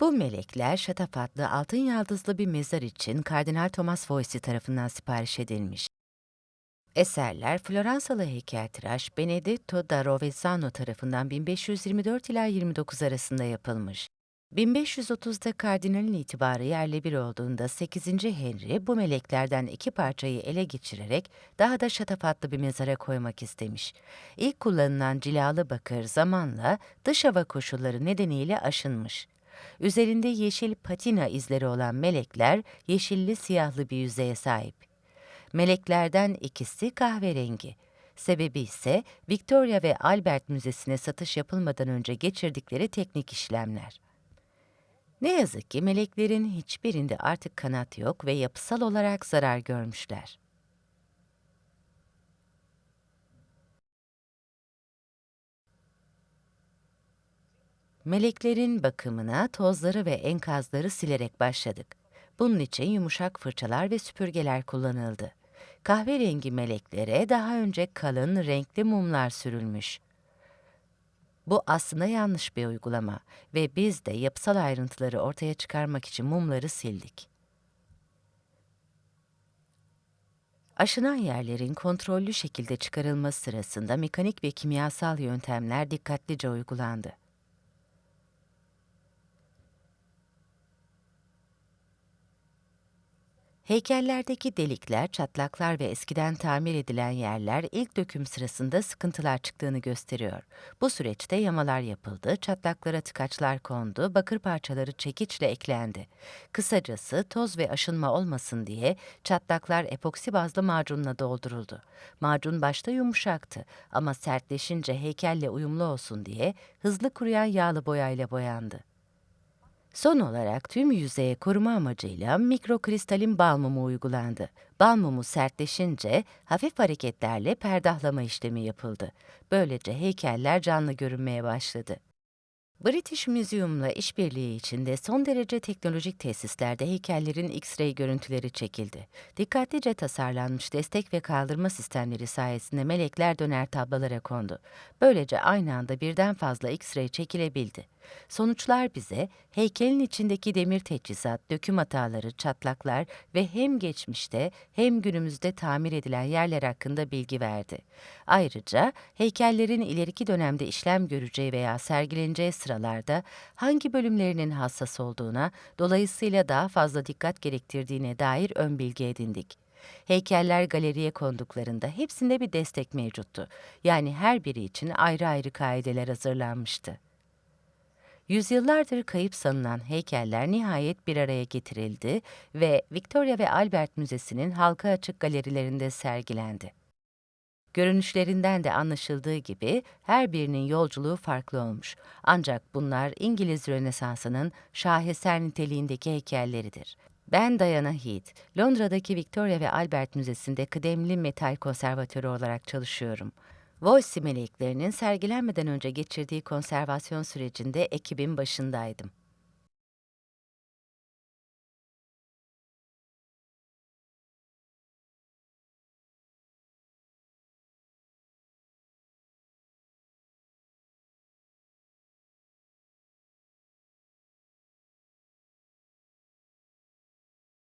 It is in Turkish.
Bu melekler şatafatlı altın yaldızlı bir mezar için Kardinal Thomas Voysey tarafından sipariş edilmiş. Eserler Floransalı heykeltıraş Benedetto da Rovesano tarafından 1524 ila 29 arasında yapılmış. 1530'da kardinalin itibarı yerle bir olduğunda 8. Henry bu meleklerden iki parçayı ele geçirerek daha da şatafatlı bir mezara koymak istemiş. İlk kullanılan cilalı bakır zamanla dış hava koşulları nedeniyle aşınmış. Üzerinde yeşil patina izleri olan melekler yeşilli siyahlı bir yüzeye sahip. Meleklerden ikisi kahverengi. Sebebi ise Victoria ve Albert Müzesi'ne satış yapılmadan önce geçirdikleri teknik işlemler. Ne yazık ki meleklerin hiçbirinde artık kanat yok ve yapısal olarak zarar görmüşler. Meleklerin bakımına tozları ve enkazları silerek başladık. Bunun için yumuşak fırçalar ve süpürgeler kullanıldı. Kahverengi meleklere daha önce kalın renkli mumlar sürülmüş. Bu aslında yanlış bir uygulama ve biz de yapısal ayrıntıları ortaya çıkarmak için mumları sildik. Aşınan yerlerin kontrollü şekilde çıkarılması sırasında mekanik ve kimyasal yöntemler dikkatlice uygulandı. Heykellerdeki delikler, çatlaklar ve eskiden tamir edilen yerler ilk döküm sırasında sıkıntılar çıktığını gösteriyor. Bu süreçte yamalar yapıldı, çatlaklara tıkaçlar kondu, bakır parçaları çekiçle eklendi. Kısacası toz ve aşınma olmasın diye çatlaklar epoksi bazlı macunla dolduruldu. Macun başta yumuşaktı ama sertleşince heykelle uyumlu olsun diye hızlı kuruyan yağlı boyayla boyandı. Son olarak tüm yüzeye koruma amacıyla mikrokristalin bal mumu uygulandı. Bal mumu sertleşince hafif hareketlerle perdahlama işlemi yapıldı. Böylece heykeller canlı görünmeye başladı. British Museum'la işbirliği içinde son derece teknolojik tesislerde heykellerin X-ray görüntüleri çekildi. Dikkatlice tasarlanmış destek ve kaldırma sistemleri sayesinde melekler döner tablolara kondu. Böylece aynı anda birden fazla X-ray çekilebildi. Sonuçlar bize heykelin içindeki demir teçhizat, döküm hataları, çatlaklar ve hem geçmişte hem günümüzde tamir edilen yerler hakkında bilgi verdi. Ayrıca heykellerin ileriki dönemde işlem göreceği veya sergileneceği sıralarda hangi bölümlerinin hassas olduğuna, dolayısıyla daha fazla dikkat gerektirdiğine dair ön bilgi edindik. Heykeller galeriye konduklarında hepsinde bir destek mevcuttu. Yani her biri için ayrı ayrı kaideler hazırlanmıştı. Yüzyıllardır kayıp sanılan heykeller nihayet bir araya getirildi ve Victoria ve Albert Müzesi'nin halka açık galerilerinde sergilendi. Görünüşlerinden de anlaşıldığı gibi her birinin yolculuğu farklı olmuş. Ancak bunlar İngiliz Rönesansı'nın şaheser niteliğindeki heykelleridir. Ben Diana Heath, Londra'daki Victoria ve Albert Müzesi'nde kıdemli metal konservatörü olarak çalışıyorum. Voice meleklerinin sergilenmeden önce geçirdiği konservasyon sürecinde ekibin başındaydım.